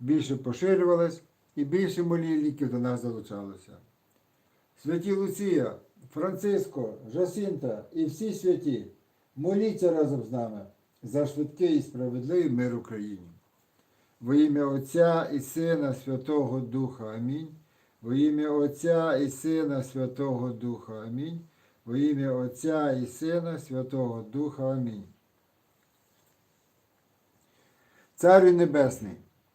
більше поширювалась і більше молільників до нас залучалося. Святі Луція, Франциско, Жасинта і всі святі, моліться разом з нами за швидкий і справедливий мир Україні. Во ім'я Отця і Сина Святого Духа Амінь. Во ім'я Отця і Сина Святого Духа Амінь. Во ім'я Отця і Сина Святого Духа Амінь. Царю Небесний,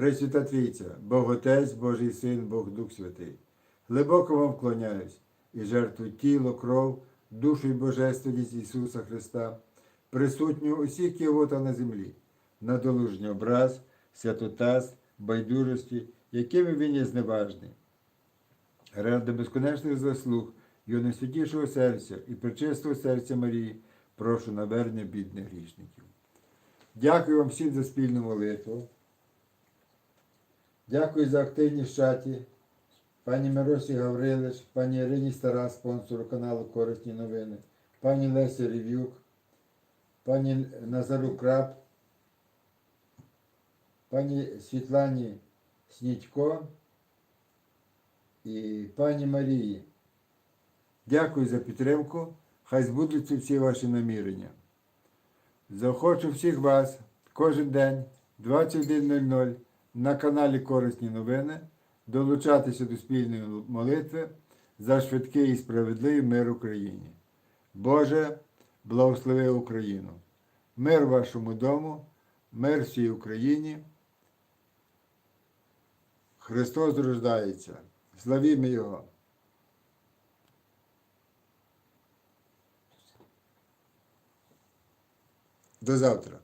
Пресвята Трійця, Бог Отець, Божий Син, Бог Дух Святий, глибоко вам вклоняюсь і жертвую тіло, кров, душу і божественність Ісуса Христа, присутню усіх кіота на землі, на долужній образ, святотаз, байдужості, якими він є зневажний. Ради безконечних заслуг його найсвятішого серця і причистого серця Марії, прошу навернення бідних грішників. Дякую вам всім за спільну молитву. Дякую за активність в чаті. Пані Миросі Гаврилич, пані Ірині Стара, спонсору каналу Корисні новини, пані Лесі Рев'юк, пані Назару Краб, пані Світлані Снідько і пані Марії. Дякую за підтримку. Хай збудуться всі ваші намірення. Захочу всіх вас кожен день 21.00 на каналі Корисні новини, долучатися до спільної молитви за швидкий і справедливий мир Україні. Боже, благослови Україну, мир вашому дому, мир всій Україні. Христос рождається. Славімо Його! До завтра.